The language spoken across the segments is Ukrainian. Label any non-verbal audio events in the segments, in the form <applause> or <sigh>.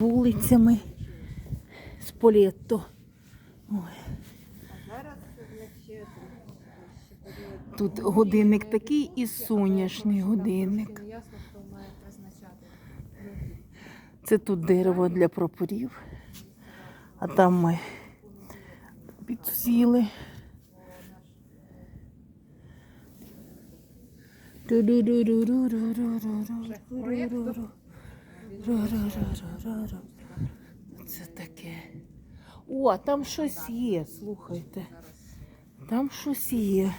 вулицями з Полєтто. Тут годинник такий і сонячний годинник. Це тут дерево для прапорів, а там ми підсіли. Це таке. О, там щось є, слухайте. Там щось є.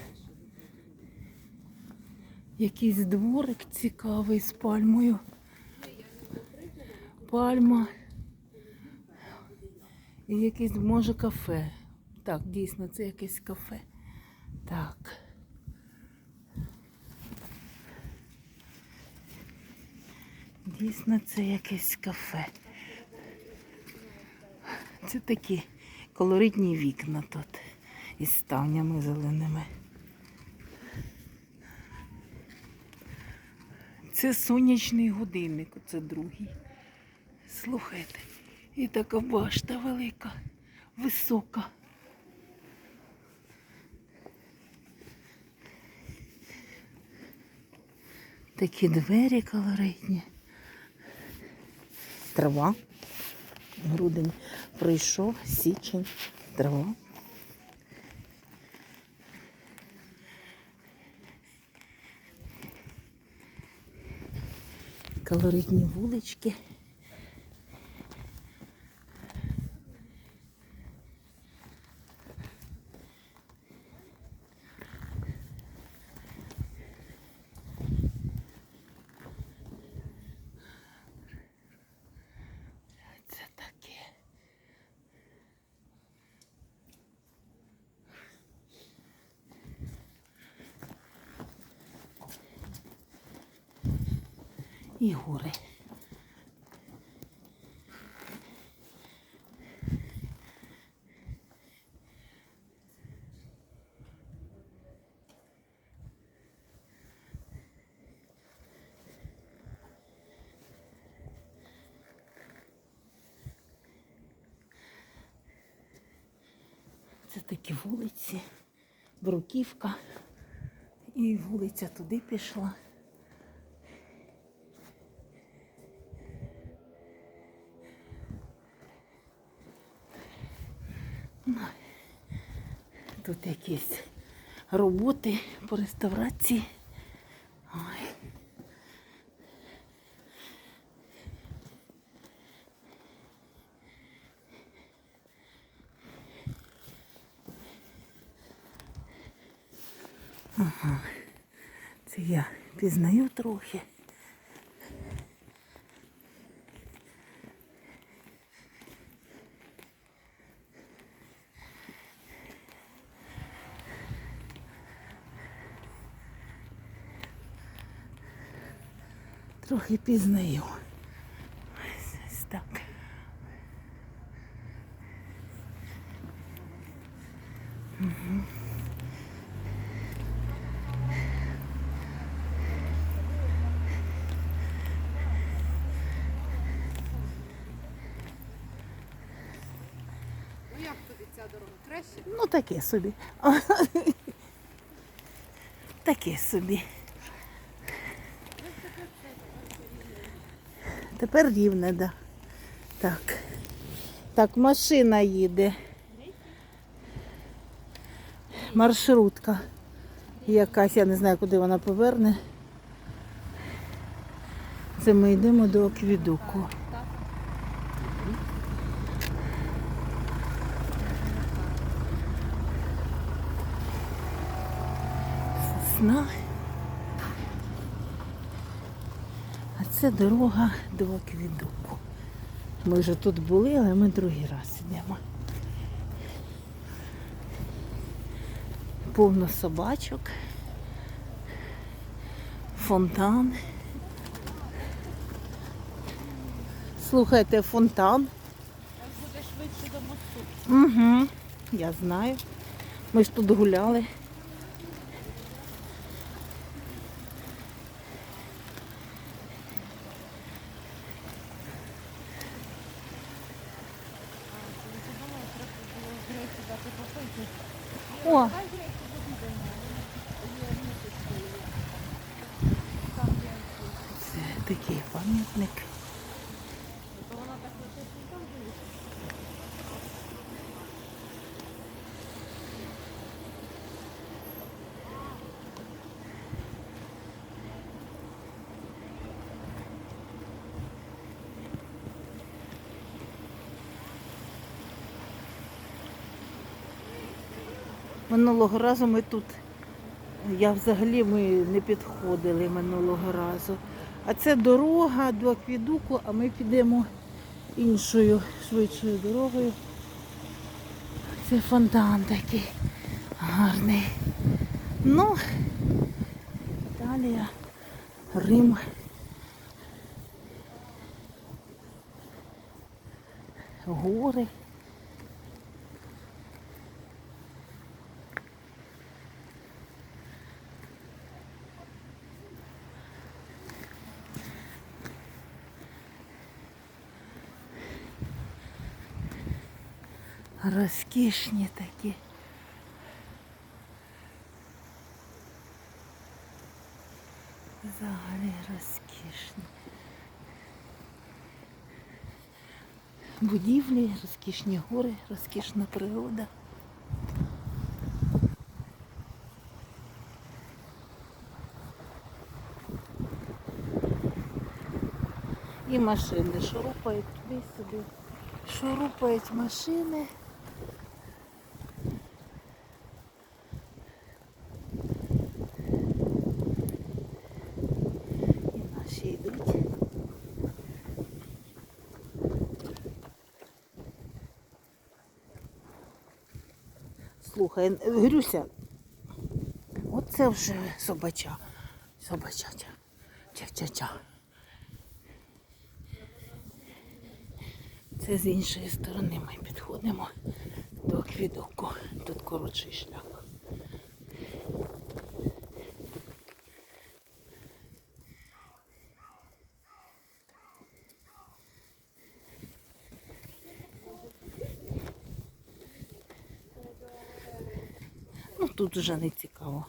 Якийсь дворик цікавий з пальмою. Пальма. І якесь, може, кафе. Так, дійсно, це якесь кафе. Так. Дійсно, це якесь кафе. Це такі колоритні вікна тут із ставнями зеленими. Це сонячний годинник, це другий. Слухайте, і така башта велика, висока. Такі двері колоритні. Трава. Грудень пройшов, січень, трава. Колоритні вулички. І гори. Це такі вулиці, Бруківка. І вулиця туди пішла. Тут якісь роботи по реставрації. Ой. Ага. Це я пізнаю трохи. Трохи пізнаю. Ось так. Краще? Ну, таке собі. <laughs> Таке собі. Тепер рівне, да. Так. Так, машина їде. Маршрутка. Якась, я не знаю, куди вона поверне. Це ми йдемо до аквідуку. Сосна. Це дорога до аквідуку. Ми вже тут були, але ми другий раз йдемо. Повно собачок. Фонтан. Слухайте, фонтан. Буде швидше до мосту. Угу, я знаю. Ми ж тут гуляли. О, це такий пам'ятник. Минулого разу ми тут, я взагалі ми не підходили минулого разу. А це дорога до аквідуку, а ми підемо іншою швидшою дорогою. Це фонтан такий гарний. Ну, Італія, Рим. Гори. Розкішні такі. Взагалі розкішні. Будівлі, розкішні гори, розкішна природа. І машини шурупають туди-сюди. Шурупають машини. Слухай, Грюся, оце вже собача. собачача, Ча-ча-ча. Це з іншої сторони ми підходимо до квідоку. Тут коротший шлях. Ну тут вже не цікаво.